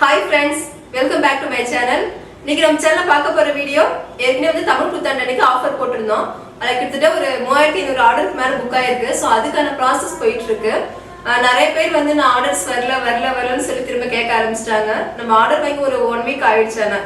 Hi friends welcome back to my channel இன்னைக்கு நம்ம சேனல்ல பார்க்க போற வீடியோ ஏற்கனவே வந்து தமிழ் புத்தாண்டு அன்னைக்கு ஆஃபர் போட்டிருந்தோம். அதில் கிட்டத்தட்ட ஒரு மூவாயிரத்தி ஐநூறு ஆர்டருக்கு மேல புக் ஆயிருக்கு. ஸோ அதுக்கான ப்ராசஸ் போயிட்டு இருக்கு நிறைய பேர் வந்து நான் ஆர்டர்ஸ் வரல வரல வரலன்னு சொல்லி திரும்ப கேட்க ஆரம்பிச்சிட்டாங்க. நம்ம ஆர்டர் வாங்கி ஒரு ஒன் வீக் ஆயிடுச்சு ஏன்னா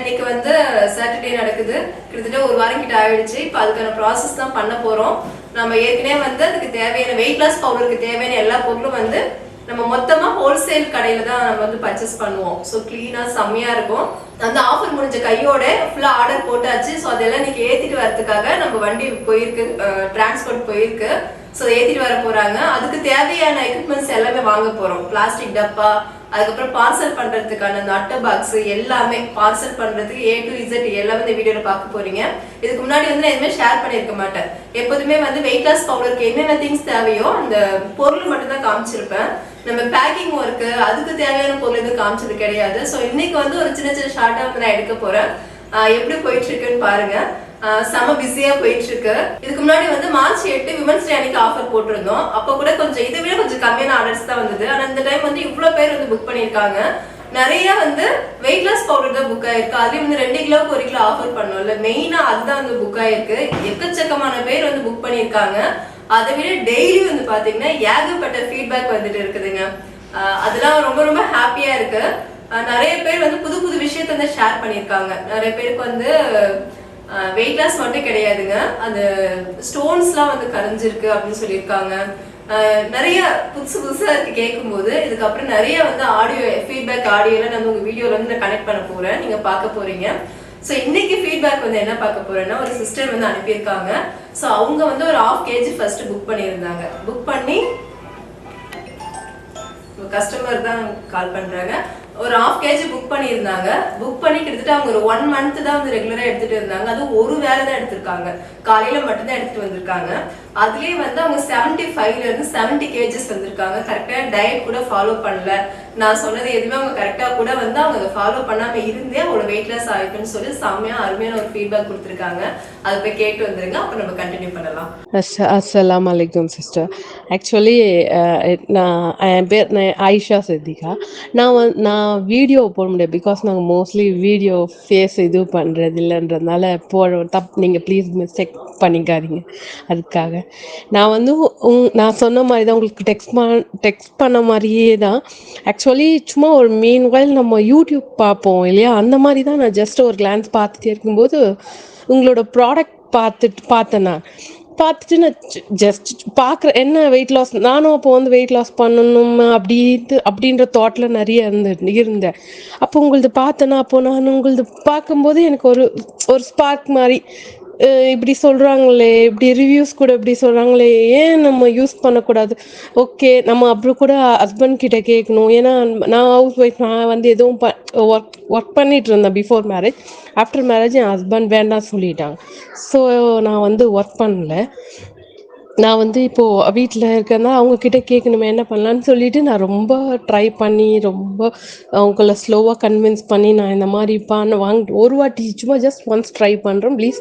இன்னைக்கு வந்து சாட்டர்டே நடக்குது. கிட்டத்தட்ட ஒரு வாரம் கிட்ட ஆயிடுச்சு. இப்போ அதுக்கான ப்ராசஸ் தான் பண்ண போறோம். நம்ம ஏற்கனவே வந்து அதுக்கு தேவையான வெயிட் லாஸ் பவுடருக்கு தேவையான எல்லா பொருளும் வந்து நம்ம மொத்தமா ஹோல்சேல் கடையில தான் நம்ம வந்து பர்ச்சேஸ் பண்ணுவோம். ஸோ கிளீனா செம்மையா இருக்கும். அந்த ஆஃபர் முடிஞ்ச கையோட ஃபுல்லா ஆர்டர் போட்டாச்சு. ஸோ அதெல்லாம் இன்னைக்கு ஏத்திட்டு வரதுக்காக நம்ம வண்டி போயிருக்கு. டிரான்ஸ்போர்ட் போயிருக்கு. ஸோ ஏத்திட்டு வர போறாங்க. அதுக்கு தேவையான எக்யூப்மெண்ட்ஸ் எல்லாமே வாங்க போறோம். பிளாஸ்டிக் டப்பா அதுக்கப்புறம் பார்சல் பண்றதுக்கான அந்த அட்டை பாக்ஸ் எல்லாமே பார்சல் பண்றதுக்கு ஏ டு இசட் எல்லாமே இந்த வீடியோல பார்க்க போறீங்க. இதுக்கு முன்னாடி வந்து நான் எதுவுமே ஷேர் பண்ணியிருக்க மாட்டேன். எப்போதுமே வந்து வெயிட் லாஸ் பவுடருக்கு என்னென்ன திங்ஸ் தேவையோ அந்த பொருள் மட்டும் தான் காமிச்சிருப்பேன். நம்ம பேக்கிங் ஒர்க்கு அதுக்கு தேவையான பொருள் எதுவும் காமிச்சது கிடையாது. ஸோ இன்னைக்கு வந்து ஒரு சின்ன சின்ன ஷார்ட்டாக வந்து நான் எடுக்க போறேன். எப்படி போயிட்டு இருக்குன்னு பாருங்க. செம பிஸியா போயிட்டு இருக்கு இதுக்கு முன்னாடி வந்து மார்ச் எட்டு விமன்ஸ் டே அன்னைக்கு ஆஃபர் போட்டிருந்தோம். அப்போ கூட கொஞ்சம் இதை விட கொஞ்சம் கம்மியான ஆர்டர்ஸ் தான் வந்தது. ஆனா இந்த டைம் வந்து இவ்வளவு பேர் வந்து புக் பண்ணியிருக்காங்க. நிறைய வந்து வெயிட் லாஸ் பவுடர் தான் புக் ஆயிருக்கு. அதுலயும் வந்து ரெண்டு கிலோவுக்கு ஒரு கிலோ ஆஃபர் பண்ணோம்ல. மெயினா அதுதான் வந்து புக் ஆயிருக்கு. எக்கச்சக்கமான பேர் வந்து புக் பண்ணியிருக்காங்க. அதை விட டெய்லி வந்து பாத்தீங்கன்னா ஏகப்பட்ட ஃபீட்பேக் வந்துட்டு இருக்குதுங்க. அதெல்லாம் ரொம்ப ரொம்ப ஹாப்பியா இருக்கு. நிறைய பேர் வந்து புது புது விஷயத்த வந்து ஷேர் பண்ணியிருக்காங்க. நிறைய பேருக்கு வந்து வெயிட் லாஸ் மட்டும் கிடையாதுங்க. அந்த ஸ்டோன்ஸ்லாம் வந்து கரைஞ்சிருக்கு அப்படின்னு சொல்லியிருக்காங்க. நிறைய புதுசு புதுசாக இருக்கு கேட்கும்போது இதுக்கப்புறம் நிறைய வந்து ஆடியோ ஃபீட்பேக் ஆடியோலாம் நான் உங்கள் வீடியோவில் வந்து நான் கனெக்ட் பண்ண போகிறேன் நீங்கள் பார்க்க போகிறீங்க ஸோ இன்னைக்கு ஃபீட்பேக் வந்து என்ன பார்க்க போறேன்னா ஒரு சிஸ்டர் வந்து அனுப்பியிருக்காங்க. ஸோ அவங்க வந்து ஒரு ஆஃப் கேஜி ஃபர்ஸ்ட் புக் பண்ணியிருந்தாங்க. புக் பண்ணி கஸ்டமர் தான் கால் பண்ணுறாங்க ஒரு ஹாஃப் கேஜி புக் பண்ணியிருந்தாங்க. புக் பண்ணி கிட்டத்தட்ட அவங்க ஒரு ஒன் மந்த் தான் வந்து ரெகுலரா எடுத்துட்டு இருந்தாங்க. அதுவும் ஒரு வேலை தான் எடுத்திருக்காங்க. காலையில மட்டும்தான் எடுத்துகிட்டு எடுத்துட்டு வந்திருக்காங்க. அதுலேயே வந்து அவங்க செவன்டி ஃபைவ்ல இருந்து செவன்டி கேஜஸ் வந்திருக்காங்க. கரெக்டாக டயட் கூட ஃபாலோ பண்ணல. நான் சொன்னது எதுவுமே அவங்க கரெக்டா கூட வந்து அவங்க அதை ஃபாலோ பண்ணாம இருந்தே அவங்களோட வெயிட் லாஸ் ஆயிருக்குன்னு சொல்லி செம்மையாக அருமையான ஒரு ஃபீட்பேக் கொடுத்துருக்காங்க. அதை போய் கேட்டு வந்துருங்க. அப்ப நம்ம கண்டினியூ பண்ணலாம். அஸ் அஸ்ஸலாம் அலைக்கும் சிஸ்டர் ஆக்சுவலி நான் என் பேர் ஆயிஷா சித்திகா. நான் வந்து நான் வீடியோ போட முடியாது. பிகாஸ் நாங்கள் மோஸ்ட்லி வீடியோ ஃபேஸ் இது பண்ணுறது இல்லைன்றதுனால போட தப் நீங்கள் ப்ளீஸ் மிஸ்டேக் பண்ணிக்காதீங்க. அதுக்காக. நான் வந்து உங் நான் சொன்ன மாதிரி தான் உங்களுக்கு டெக்ஸ்ட் பண் டெக்ஸ்ட் பண்ண மாதிரியே தான் ஆக்சுவலி சும்மா ஒரு மீன் வயல் நம்ம யூடியூப் பார்ப்போம் இல்லையா? அந்த மாதிரி தான் நான் ஜஸ்ட் ஒரு கிளான்ஸ் பார்த்துட்டே இருக்கும்போது உங்களோட ப்ராடக்ட் பார்த்துட்டு பார்த்தேன் நான். பார்த்துட்டு நான் ஜஸ்ட் பார்க்குற என்ன வெயிட் லாஸ் நானும் அப்போ வந்து வெயிட் லாஸ் பண்ணணும் அப்படின்ட்டு அப்படின்ற தாட்டில் நிறைய இருந்து இருந்தேன். அப்போ உங்களது பார்த்தேன்னா அப்போ நான் உங்களது பார்க்கும்போது எனக்கு ஒரு ஒரு ஸ்பார்க் மாதிரி இப்படி சொல்கிறாங்களே இப்படி ரிவ்யூஸ் கூட இப்படி சொல்கிறாங்களே ஏன் நம்ம யூஸ் பண்ணக்கூடாது? ஓகே நம்ம அப்படி கூட ஹஸ்பண்ட் கிட்ட கேட்கணும். ஏன்னா நான் ஹவுஸ் ஒய்ஃப் நான் வந்து எதுவும் ப ஒர்க் ஒர்க் பண்ணிட்டு இருந்தேன் பிஃபோர் மேரேஜ் ஆஃப்டர் மேரேஜ் என் ஹஸ்பண்ட் வேண்டாம் சொல்லிட்டாங்க. ஸோ நான் வந்து ஒர்க் பண்ணல. நான் வந்து இப்போது வீட்டில் இருக்கேன்னா அவங்கக்கிட்ட கேட்கணுமே என்ன பண்ணலான்னு சொல்லிட்டு நான் ரொம்ப ட்ரை பண்ணி ரொம்ப அவங்கள ஸ்லோவாக கன்வின்ஸ் பண்ணி நான் இந்த மாதிரி பண்ண வாங்க ஒரு வாட்டி சும்மா ஜஸ்ட் ஒன்ஸ் ட்ரை பண்ணுறேன் please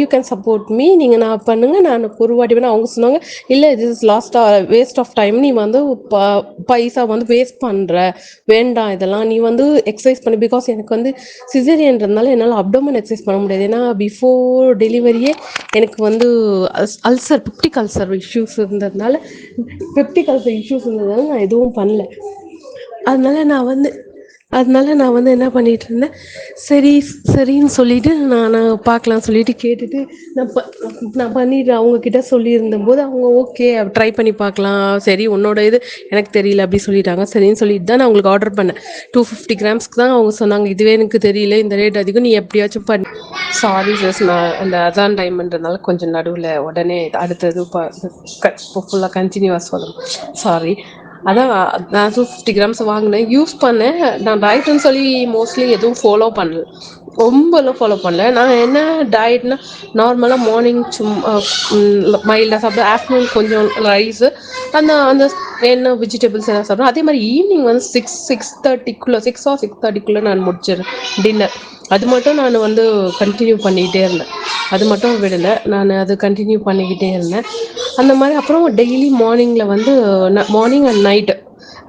you can support me நீங்கள் நான் பண்ணுங்கள் நான் ஒரு வாட்டி வேணால் அவங்க சொன்னாங்க இல்லை இது is last waste of time நீ வந்து ப பைசா வந்து வேஸ்ட் பண்ணுற வேண்டாம் இதெல்லாம். நீ வந்து எக்ஸசைஸ் பண்ணி. பிகாஸ் எனக்கு வந்து சிசரியன்றதுனால என்னால் அப்டோமன் எக்ஸசைஸ் பண்ண முடியாது. ஏன்னா பிஃபோர் டெலிவரியே எனக்கு வந்து அல்சர் பிப்டிக் அல்சர் இஷ்யூஸ் இருந்ததுனால பிப்டிக் அல்சர் இஷ்யூஸ் இருந்ததுனால நான் எதுவும் பண்ணல. அதனால நான் வந்து அதனால நான் வந்து என்ன பண்ணிட்டு இருந்தேன் சரி சரின்னு சொல்லிட்டு நான் நான் பார்க்கலாம் சொல்லிட்டு கேட்டுட்டு நான் ப நான் பண்ணிட்டு அவங்க கிட்ட சொல்லியிருந்த போது அவங்க ஓகே ட்ரை பண்ணி பார்க்கலாம் சரி உன்னோட இது எனக்கு தெரியல அப்படி சொல்லிட்டாங்க. சரின்னு சொல்லிட்டு தான் நான் உங்களுக்கு ஆர்டர் பண்ணேன். டூ ஃபிஃப்டி கிராம்ஸ்க்கு தான் அவங்க சொன்னாங்க இதுவே எனக்கு தெரியல இந்த ரேட் அதிகம் நீ எப்படியாச்சும் பண்ணி. சாரி ஜஸ் நான் அந்த அதான் டைம்ன்றதுனால கொஞ்சம் நடுவில் உடனே அடுத்தது ஃபுல்லாக கண்டினியூவாக சொல்லணும். சாரி அதான் நான் டூ ஃபிஃப்டி கிராம்ஸ் வாங்கினேன். யூஸ் பண்ணேன். நான் டயட்னு சொல்லி மோஸ்ட்லி எதுவும் ஃபாலோ பண்ணல. ரொம்பலாம் ஃபாலோ பண்ணல. நான் என்ன டயட்னா நார்மலாக மார்னிங் சும்மா மைல்டாக சாப்பிட ஆஃப்டர்நூன் கொஞ்சம் ரைஸு அந்த அந்த என்ன வெஜிடபிள்ஸ் எல்லாம் சாப்பிட்றேன் அதே மாதிரி ஈவினிங் வந்து சிக்ஸ் சிக்ஸ் தேர்ட்டிக்குள்ளே சிக்ஸ் ஆர் சிக்ஸ் தேர்ட்டிக்குள்ளே நான் முடிச்சிடுறேன். டின்னர் அது மட்டும் நான் வந்து கண்டினியூ பண்ணிக்கிட்டே இருந்தேன். அது மட்டும் விடலை. நான் அது கண்டினியூ பண்ணிக்கிட்டே இருந்தேன். அந்த மாதிரி அப்புறம் டெய்லி மார்னிங்கில் வந்து மார்னிங் அண்ட் நைட்டு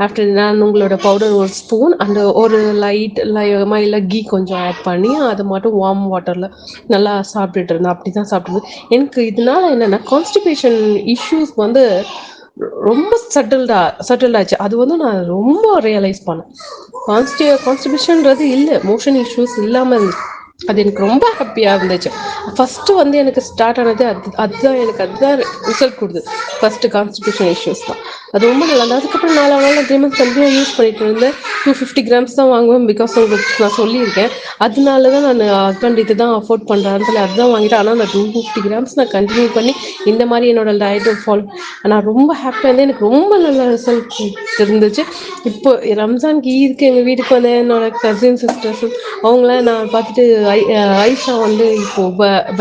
ஆஃப்டர் நான் உங்களோட பவுடர் ஒரு ஸ்பூன் அந்த ஒரு லைட் இல்லை கீ கொஞ்சம் ஆட் பண்ணி அதை மட்டும் வார்ம் வாட்டரில் நல்லா சாப்பிட்டுட்டு இருந்தேன். அப்படி தான் சாப்பிட்டுருந்தேன் எனக்கு இதனால என்னென்னா கான்ஸ்டிபேஷன் இஷ்யூஸ் வந்து ரொம்ப சட்டில்டா சட்டில்ட் ஆச்சு. அது வந்து நான் ரொம்ப ரியலைஸ் பண்ணேன். கான்ஸ்டி கான்ஸ்டிபியூஷன்றது இல்லை. மோஷன் இஷ்யூஸ் இல்லாமல் இருந்துச்சு அது எனக்கு ரொம்ப ஹாப்பியாக இருந்துச்சு. ஃபஸ்ட்டு வந்து எனக்கு ஸ்டார்ட் ஆனது அது அதுதான் எனக்கு அதுதான் ரிசல்ட் கொடுது ஃபஸ்ட்டு கான்ஸ்டிபியூஷன் இஷ்யூஸ் தான். அது ரொம்ப நல்லா இருந்தது அதுக்கப்புறம் நாலு நாள் த்ரீ மந்த்ஸ் கண்டினியூ யூஸ் பண்ணிட்டு இருந்தேன். டூ ஃபிஃப்டி கிராம்ஸ் தான் வாங்குவேன் பிகாஸ் உங்களுக்கு நான் சொல்லியிருக்கேன். அதனால தான் நான் ஹஸ்பண்ட் இது தான் அஃபோர்ட் பண்ணுறான்னு சொல்லி அதுதான் வாங்கிட்டேன். ஆனால் அந்த டூ ஃபிஃப்டி கிராம்ஸ் நான் கண்டினியூ பண்ணி இந்த மாதிரி என்னோட டயட்டை ஃபாலோ நான் ரொம்ப ஹாப்பியாக இருந்தேன் எனக்கு ரொம்ப நல்ல ரிசல்ட் இருந்துச்சு இப்போ ரம்ஜான்க்கு ஈதுக்கு எங்கள் வீட்டுக்கு வந்த என்னோட கசின் சிஸ்டர்ஸ் அவங்களாம் நான் பார்த்துட்டு ஐ ஐஷா வந்து இப்போ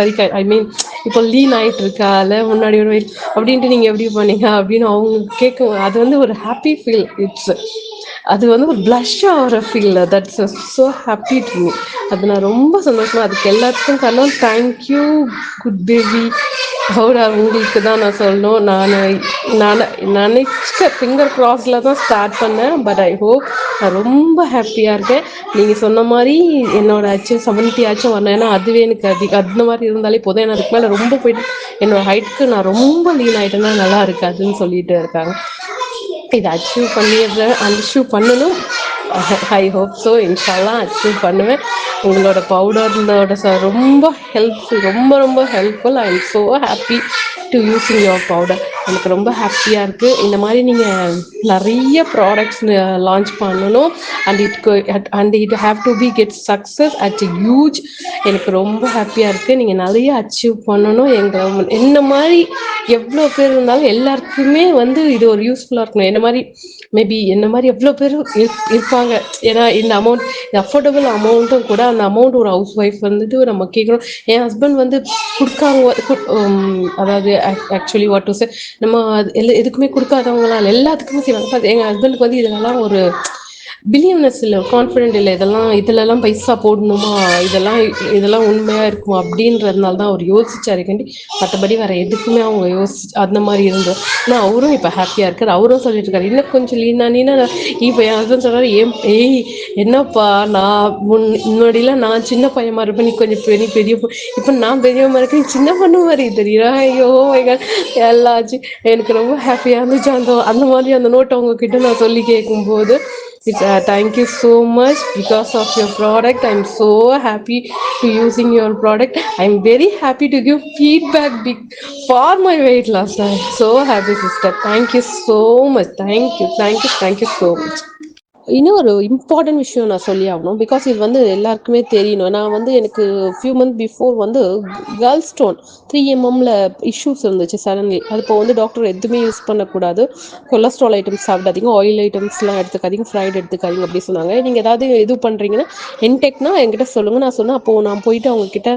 பரிக்கா ஐ மீன் இப்போ லீன் ஆகிட்டு இருக்கா இல்லை முன்னாடி ஒரு அப்படின்ட்டு நீங்கள் எப்படி பண்ணீங்க அப்படின்னு அவங்க கேட்கும் அது வந்து ஒரு ஹாப்பி ஃபீல் இட்ஸ் அது வந்து ஒரு ப்ளஷ் ஆகிற feel that's so happy to me அது நான் ரொம்ப சந்தோஷமா அதுக்கு எல்லாத்துக்கும் காரணம் தேங்க்யூ குட் பேபி ஹவுடா உங்களுக்கு தான் நான் சொல்லணும். நான் நான் நினச்ச ஃபிங்கர் க்ராஸில் தான் ஸ்டார்ட் பண்ணேன். பட் ஐ ஹோப் நான் ரொம்ப ஹாப்பியாக இருக்கேன். நீங்கள் சொன்ன மாதிரி என்னோட ஆச்சு செவன்ட்டி ஆச்சும் வரணும். ஏன்னா அதுவே எனக்கு அதிக அந்த மாதிரி இருந்தாலே போதும். ஏன்னா அதுக்கு மேலே ரொம்ப போயிட்டு என்னோட ஹைட்டுக்கு நான் ரொம்ப லீன் ஆகிட்டேன்னா நல்லா இருக்காதுன்னு சொல்லிட்டு இருக்காங்க. இதை அச்சீவ் பண்ணிடுறேன். அச்சீவ் பண்ணணும். ஐ ஹோப் ஸோ இன்ஷால்லாம் அச்சீவ் பண்ணுவேன். உங்களோட பவுடர்னோட ச ரொம்ப ஹெல்ப்ஃபுல் ரொம்ப ரொம்ப helpful I am so happy to using your powder எனக்கு ரொம்ப ஹாப்பியாக இருக்குது இந்த மாதிரி நீங்கள் நிறைய ப்ராடக்ட்ஸ் லான்ச் பண்ணணும். And it and it have to be get success at huge எனக்கு ரொம்ப ஹாப்பியாக இருக்குது நீங்கள் நிறைய அச்சீவ் பண்ணணும். எங்கள் என்ன மாதிரி எவ்வளோ பேர் இருந்தாலும் எல்லாருக்குமே வந்து இது ஒரு யூஸ்ஃபுல்லாக இருக்கணும். என்ன மாதிரி மேபி என்ன மாதிரி எவ்வளோ பேர் இருப்பாங்க. ஏன்னா இந்த அமௌண்ட் இந்த அஃபோர்டபுள் அமௌண்ட்டும் கூட அந்த அமௌண்ட் ஒரு ஹவுஸ் ஒய்ஃப் வந்துட்டு நம்ம கேட்குறோம். என் ஹஸ்பண்ட் வந்து கொடுக்காங்க அதாவது ஆக்சுவலி வாட் டு சே நம்ம எதுக்குமே கொடுக்காதவங்களாம் எல்லாத்துக்குமே செய்வாங்க. எங்கள் ஹஸ்பண்டுக்கு வந்து இதெல்லாம் ஒரு பிலியனஸ் இல்லை கான்ஃபிடென்ட் இல்லை இதெல்லாம் இதுலலாம் பைசா போடணுமா? இதெல்லாம் இதெல்லாம் உண்மையாக இருக்குமா? அப்படின்றதுனால தான் அவர் யோசிச்சாரு. கண்டி மற்றபடி வேற எதுக்குமே அவங்க யோசி அந்த மாதிரி இருந்தோம் ஆனால் அவரும் இப்போ ஹாப்பியாக இருக்கார். அவரும் சொல்லிட்டு இருக்காரு. இன்னும் கொஞ்சம் லீனா நீனா இப்போ என் ஹஸ்பண்ட் சொல்றாரு ஏன் ஏய் என்னப்பா நான் முன் முன்னாடிலாம் நான் சின்ன பையமா இருப்பேன். நீ கொஞ்சம் பெரிய பெரிய இப்போ நான் பெரியவமாக இருக்கேன். சின்ன பொண்ணு மாதிரி தெரியுறா? ஐயோ oh எல்லாச்சு எனக்கு ரொம்ப ஹாப்பியாக இருந்துச்சு. அந்த அந்த மாதிரி அந்த நோட்டை உங்ககிட்ட நான் சொல்லி கேட்கும்போது It's, uh, thank you so much because of your product. I'm so happy to using your product. I'm very happy to give feedback for my weight loss. I'm so happy, sister. Thank you so much. Thank you. Thank you. Thank you so much. இன்னும் ஒரு important விஷயம் நான் சொல்லி ஆகணும். Because இது வந்து எல்லாருக்குமே தெரியணும். நான் வந்து எனக்கு ஃபியூ மந்த் பிஃபோர் வந்து கேர்ள் ஸ்டோன் த்ரீ எம்எம்ல இஷ்யூஸ் இருந்துச்சு சடன்லி அது இப்போ வந்து டாக்டர் எதுவுமே யூஸ் பண்ணக்கூடாது. கொலஸ்ட்ரால் ஐட்டம்ஸ் சாப்பிடாதீங்க. ஆயில் ஐட்டம்ஸ்லாம் எடுத்துக்காதீங்க. ஃப்ரைட் எடுத்துக்காதீங்க அப்படி சொன்னாங்க. நீங்கள் ஏதாவது இது பண்ணுறீங்கன்னா என்டெக்னா என்கிட்ட சொல்லுங்கள் நான் சொன்னேன் அப்போது நான் போயிட்டு அவங்கக்கிட்ட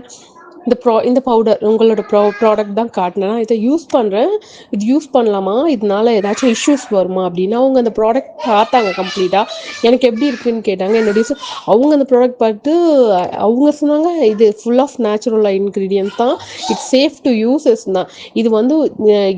இந்த ப்ரா இந்த பவுடர் உங்களோட ப்ரா ப்ராடக்ட் தான் காட்டினேன். நான் இதை யூஸ் பண்ணுறேன் இது யூஸ் பண்ணலாமா? இதனால ஏதாச்சும் இஷ்யூஸ் வருமா அப்படின்னா அவங்க அந்த ப்ராடக்ட் பார்த்தாங்க கம்ப்ளீட்டாக எனக்கு எப்படி இருக்குன்னு கேட்டாங்க. என்னுடைய அவங்க அந்த ப்ராடக்ட் பார்த்து அவங்க சொன்னாங்க இது ஃபுல் ஆஃப் நேச்சுரல் இன்க்ரீடியன்ஸ் தான். இட்ஸ் சேஃப் டு யூஸஸ் தான் இது வந்து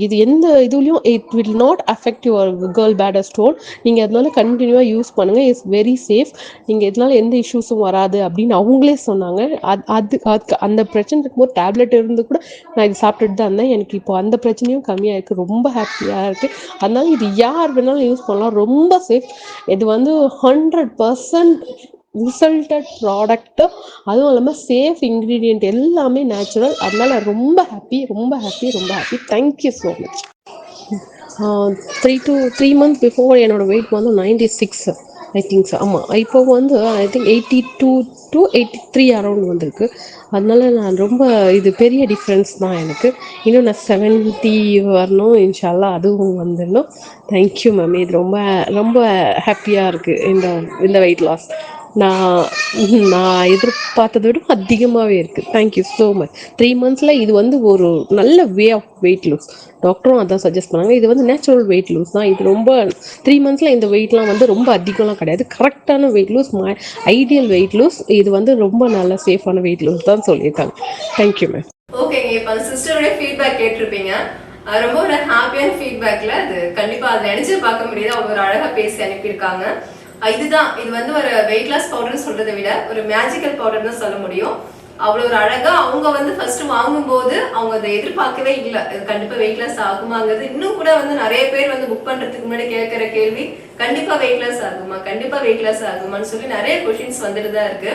இது எந்த இதுலேயும் it will not affect your gallbladder stone நீங்கள் அதனால கண்டினியூவாக யூஸ் பண்ணுங்கள் இட்ஸ் வெரி சேஃப் நீங்கள் இதனால எந்த இஷ்யூஸும் வராது அப்படின்னு அவங்களே சொன்னாங்க. அது அது அதுக்கு அந்த பிரச்சனை இருக்கும்போது டேப்லெட் இருந்து கூட நான் இது சாப்பிட்டுட்டு தான் இருந்தேன். எனக்கு இப்போ அந்த பிரச்சனையும் கம்மியாக இருக்குது ரொம்ப ஹாப்பியாக இருக்குது அதனால இது யார் வேணாலும் யூஸ் பண்ணலாம். ரொம்ப சேஃப் இது வந்து ஹண்ட்ரட் பர்சன்ட் ரிசல்டட் ப்ராடக்ட்டு அதுவும் இல்லாமல் சேஃப் இன்க்ரீடியன்ட் எல்லாமே நேச்சுரல் அதனால ரொம்ப ஹாப்பி ரொம்ப ஹாப்பி ரொம்ப happy thank you so much three two three month before என்னோடய வெயிட் வந்து நைன்டி சிக்ஸ் ஐ திங்க் ஆமாம் இப்போ வந்து I think eighty two to eighty three around வந்திருக்கு. அதனால நான் ரொம்ப இது பெரிய டிஃப்ரென்ஸ் தான் எனக்கு. இன்னும் நான் செவன்ட்டி வரணும் இன்ஷால்லா அதுவும் வந்துடணும். தேங்க்யூ மேம் இது ரொம்ப ரொம்ப ஹாப்பியாக இருக்குது இந்த இந்த வெயிட் லாஸ் நான் நான் எதிர்பார்த்ததை விட அதிகமாகவே இருக்குது thank you so much three மந்த்ஸில் இது வந்து ஒரு நல்ல வே ஆஃப் வெயிட் லூஸ் டாக்டரும் அதான் சஜஸ்ட் பண்ணாங்க. இது வந்து நேச்சுரல் வெயிட் லூஸ் தான். இது ரொம்ப த்ரீ மந்த்ஸில் இந்த வெயிட்லாம் வந்து ரொம்ப அதிகம்லாம் கிடையாது. கரெக்டான weight lose my ideal weight lose இது வந்து ரொம்ப நல்ல சேஃபான வெயிட் லூஸ் தான் சொல்லியிருக்காங்க. தேங்க்யூ மேம் ஓகேங்க இப்போ அந்த சிஸ்டருடைய ஃபீட்பேக் கேட்டிருப்பீங்க. ரொம்ப ஒரு ஹாப்பியான ஃபீட்பேக்ல அது கண்டிப்பா அதை நினைச்சு பார்க்க முடியாது. அவங்க ஒரு அழகா பேசி அனுப்பியிருக்காங்க. இதுதான் இது வந்து ஒரு வெயிட் லாஸ் பவுடர்னு சொல்றதை விட ஒரு மேஜிக்கல் பவுடர் தான் சொல்ல முடியும். அவ்வளோ ஒரு அழகா அவங்க வந்து ஃபர்ஸ்ட் வாங்கும்போது அவங்க அதை எதிர்பார்க்கவே இல்லை. கண்டிப்பா வெயிட் லாஸ் ஆகுமாங்கிறது. இன்னும் கூட வந்து நிறைய பேர் வந்து புக் பண்றதுக்கு முன்னாடி கேட்கிற கேள்வி கண்டிப்பா வெயிட் லாஸ் ஆகுமா? கண்டிப்பா வெயிட் லாஸ் ஆகுமான்னு சொல்லி நிறைய கொஷின்ஸ் வந்துட்டு தான் இருக்கு.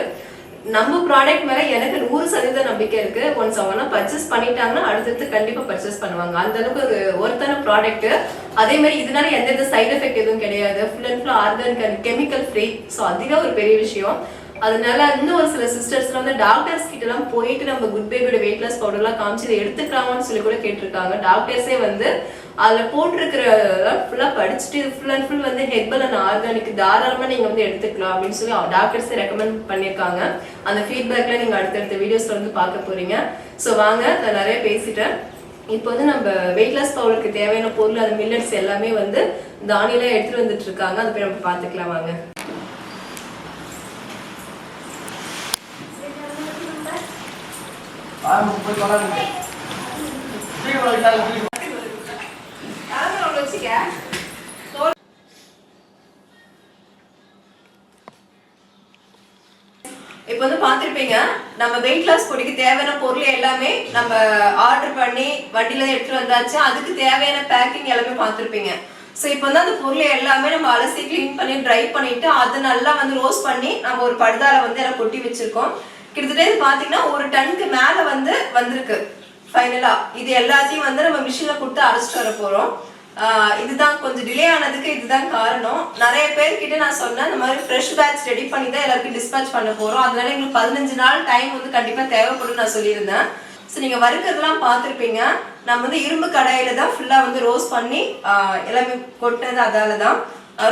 நம்ம ப்ராடக்ட் மேல எனக்கு நூறு சதவீத நம்பிக்கை இருக்கு. ஒன்ஸ் அவங்க பர்ச்சேஸ் பண்ணிட்டாங்கன்னா அடுத்தடுத்து கண்டிப்பா பர்ச்சேஸ் பண்ணுவாங்க. அந்த அளவுக்கு ஒரு ஒருத்தான ப்ராடக்ட் அதே மாதிரி இதனால எந்தெந்த சைட் எஃபெக்ட் எதுவும் கிடையாது. Full and full organic and chemical free so அதுவே ஒரு பெரிய விஷயம். அதனால இன்னும் ஒரு சில சிஸ்டர்ஸ்லாம் வந்து டாக்டர்ஸ் கிட்ட எல்லாம் போயிட்டு நம்ம குட் பேபியோட வெயிட் லாஸ் பவுடர்லாம் காமிச்சு இதை எடுத்துக்கலாமான்னு சொல்லி கூட கேட்டிருக்காங்க. டாக்டர்ஸே வந்து அதுல போட்டிருக்கிற ஃபுல்லா படிச்சுட்டு ஃபுல் அண்ட் ஃபுல் வந்து ஹெர்பல் அண்ட் ஆர்கானிக் தாராளமா நீங்க வந்து எடுத்துக்கலாம் அப்படின்னு சொல்லி டாக்டர்ஸே ரெக்கமெண்ட் பண்ணியிருக்காங்க. அந்த ஃபீட்பேக்ல நீங்க அடுத்தடுத்த வீடியோஸ்ல வந்து பார்க்க போறீங்க. ஸோ வாங்க நான் நிறைய பேசிட்டேன். இப்போ வந்து நம்ம வெயிட் லாஸ் பவுடருக்கு தேவையான பொருள் அந்த மில்லட்ஸ் எல்லாமே வந்து தானியெல்லாம் எடுத்துட்டு வந்துட்டு இருக்காங்க. அதை போய் நம்ம பார்த்துக்கலாம் வாங்க. இப்போ வந்து பாத்திருப்பீங்க நம்ம வெயிட் லாஸ் பொடிக்கு தேவையான பொருள் எல்லாமே நம்ம ஆர்டர் பண்ணி வண்டியில எடுத்துட்டு வந்தாச்சு. அதுக்கு தேவையான பேக்கிங் எல்லாமே பார்த்திருப்பீங்க. ஸோ இப்போ வந்து அந்த பொருள் எல்லாமே நம்ம அலசி க்ளீன் பண்ணி ட்ரை பண்ணிட்டு அது நல்லா வந்து ரோஸ்ட் பண்ணி நம்ம ஒரு படுதால வந்து எல்லாம் கொட்டி வச்சிருக்கோம். கிட்டத்தட்ட பார்த்தீங்கன்னா ஒரு டனுக்கு மேலே வந்து வந்திருக்கு. ஃபைனலா இது எல்லாத்தையும் வந்து நம்ம மிஷின்ல கொடுத்து அரைச்சிட்டு வர போறோம். இதுதான் கொஞ்சம் டிலே ஆனதுக்கு இதுதான் காரணம். நிறைய பேர்கிட்ட நான் சொன்னேன் இந்த மாதிரி ஃப்ரெஷ் பேட்ச் ரெடி பண்ணி தான் எல்லாருக்கும் டிஸ்பேச் பண்ண போறோம். அதனால எங்களுக்கு பதினஞ்சு நாள் டைம் வந்து கண்டிப்பா தேவைப்படும் நான் சொல்லியிருந்தேன். ஸோ நீங்க வறுக்கிறதுலாம் பார்த்துருப்பீங்க. நம்ம வந்து இரும்பு கடையில் தான் ஃபுல்லா வந்து ரோஸ் பண்ணி எல்லாமே கொட்டினது அதால தான்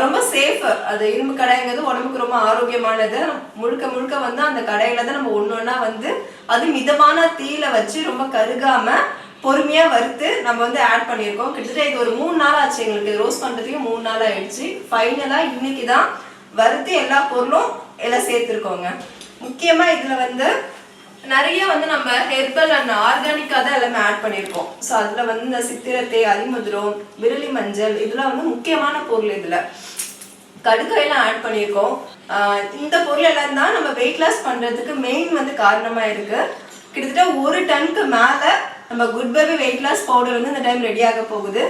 ரொம்ப சேஃப் அது இரும்பு கடாய்ங்கிறது உடம்புக்கு ரொம்ப ஆரோக்கியமானது. முழுக்க முழுக்க வந்து அந்த கடாயில தான் நம்ம ஒன்று ஒன்றா வந்து அது மிதமான தீயில வச்சு ரொம்ப கருகாம பொறுமையா வறுத்து நம்ம வந்து ஆட் பண்ணியிருக்கோம். கிட்டத்தட்ட இது ஒரு மூணு நாள் ஆச்சு எங்களுக்கு. ரோஸ் பண்றதுக்கு மூணு நாள் ஆயிடுச்சு. ஃபைனலா இன்னைக்கு தான் வறுத்து எல்லா பொருளும் எல்லாம் சேர்த்துருக்கோங்க. முக்கியமா இதுல வந்து நிறைய வந்து நம்ம ஹெர்பல் அண்ட் ஆர்கானிக்காக தான் எல்லாமே ஆட் பண்ணியிருக்கோம். ஸோ அதில் வந்து இந்த சித்திரத்தை அரிமுதிரம் விரலி மஞ்சள் இதெல்லாம் வந்து முக்கியமான பொருள் இதில். கடுக்காயெல்லாம் ஆட் பண்ணியிருக்கோம். இந்த பொருள் எல்லாம் தான் நம்ம வெயிட் லாஸ் பண்ணுறதுக்கு மெயின் வந்து காரணமாக இருக்கு. கிட்டத்தட்ட ஒரு டன்க்கு மேலே நம்ம good baby weight loss powder வந்து இந்த டைம் ரெடி ஆக போகுது.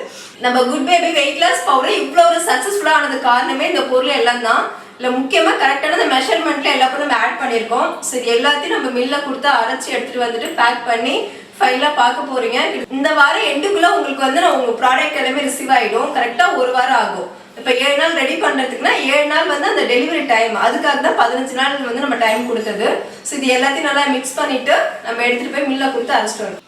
நம்ம good baby weight loss powder இவ்வளோ ஒரு சக்ஸஸ்ஃபுல்லாக ஆனது காரணமே இந்த பொருள் எல்லாம் தான். இல்லை முக்கியமாக கரெக்டான அந்த மெஷர்மெண்ட்டில் எல்லாத்தையும் நம்ம ஆட் பண்ணியிருக்கோம் சரி எல்லாத்தையும் நம்ம மில்லில் கொடுத்து அரைச்சி எடுத்துகிட்டு வந்துட்டு பேக் பண்ணி ஃபைலாக பார்க்க போகிறீங்க இந்த வாரம் எண்டுக்குள்ளே உங்களுக்கு வந்து நான் உங்கள் ப்ராடக்ட் எல்லாமே ரிசீவ் ஆகிடும் கரெக்டாக ஒரு வாரம் ஆகும். இப்போ ஏழு நாள் ரெடி பண்ணுறதுக்குன்னா ஏழு நாள் வந்து அந்த டெலிவரி டைம் அதுக்காக தான் பதினஞ்சு நாள் வந்து நம்ம டைம் கொடுத்தது. ஸோ இது எல்லாத்தையும் நல்லா மிக்ஸ் பண்ணிவிட்டு நம்ம எடுத்துகிட்டு போய் மில்லில் கொடுத்து அரைச்சிட்டு வரோம்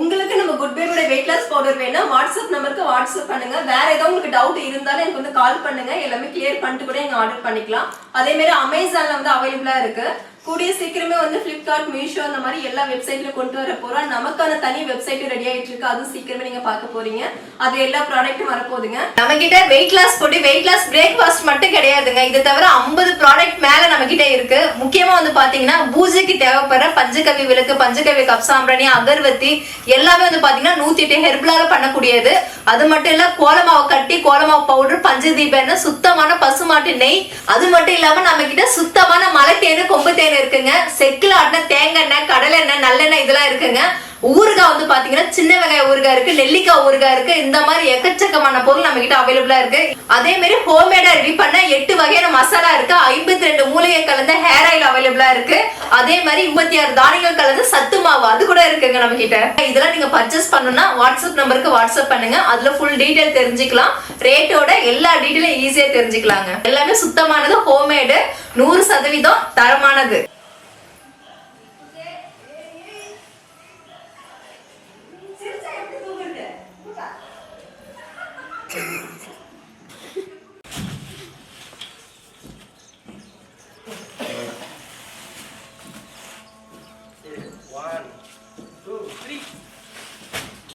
உங்களுக்கு நம்ம குட் பேபியோட வெயிட் லாஸ் பவுடர் வேணா வாட்ஸ்அப் நம்பருக்கு வாட்ஸ்அப் பண்ணுங்க. வேற ஏதோ உங்களுக்கு டவுட் இருந்தாலும் எனக்கு வந்து கால் பண்ணுங்க. எல்லாமே கிளியர் பண்ணிட்டு கூட நீங்க ஆர்டர் பண்ணிக்கலாம். அதே மாதிரி அமேசான்ல வந்து அவைலபிளா இருக்கு. கூடிய சீக்கிரமே வந்து ஃப்ளிப்கார்ட் மீஷோ அந்த மாதிரி எல்லா வெப்சைட்ல கொண்டு வர போறோம். நமக்கான தனி வெப்சைட் ரெடி ஆயிட்டு இருக்கு. அதுவும் சீக்கிரமே நீங்க பார்க்க போறீங்க. அது எல்லா ப்ராடக்ட்டும் வரப்போகுதுங்க. நம்ம கிட்ட வெயிட் லாஸ் பொடி வெயிட் லாஸ் பிரேக்ஃபாஸ்ட் மட்டும் கிடையாதுங்க. இது தவிர ஐம்பது ப்ராடக்ட் மேல நம்ம கிட்ட இருக்கு. முக்கியமா வந்து பாத்தீங்கன்னா பூஜைக்கு தேவைப்படுற பஞ்சகவி விளக்கு பஞ்சகவி கப் சாம்பிராணி அகர்வத்தி எல்லாமே வந்து பாத்தீங்கன்னா நூத்தி எட்டு ஹெர்பலால பண்ணக்கூடியது. அது மட்டும் இல்ல கோலமாவை கட்டி கோலமாவு பவுடர் பஞ்சதீப சுத்தமான பசுமாட்டு நெய். அது மட்டும் இல்லாம நம்ம கிட்ட சுத்தமான மலை தேனு கொம்பு தேன் இருக்குங்க. செக்கில் ஆட்டின தேங்காய் எண்ணெய் கடலை எண்ணெய் நல்லெண்ணெய் இதெல்லாம் இருக்குங்க. ஊறுகாய் வந்து பாத்தீங்கன்னா சின்ன வெங்காய ஊறுகாய் இருக்கு நெல்லிக்காய் ஊறுகாய் இருக்கு இந்த மாதிரி எக்கச்சக்கமான பொருள் நம்ம கிட்ட அவைலபிளா இருக்கு. அதே மாதிரி ஹோம்மேடா ரெடி பண்ண எட்டு வகையான மசாலா இருக்கு. ஐம்பத்தி ரெண்டு மூலிகை கலந்த ஹேர் ஆயில் அவைலபிளா இருக்கு. அதே மாதிரி முப்பத்தி ஆறு தானியங்கள் கலந்த சத்து மாவு அது கூட இருக்குங்க நம்ம கிட்ட. இதெல்லாம் நீங்க பர்ச்சேஸ் பண்ணணும்னா வாட்ஸ்அப் நம்பருக்கு வாட்ஸ்அப் பண்ணுங்க. அதுல ஃபுல் டீடைல் தெரிஞ்சுக்கலாம். ரேட்டோட எல்லா டீடைலும் ஈஸியா தெரிஞ்சுக்கலாங்க. எல்லாமே சுத்தமானது ஹோம்மேடு நூறு சதவீதம் தரமானது.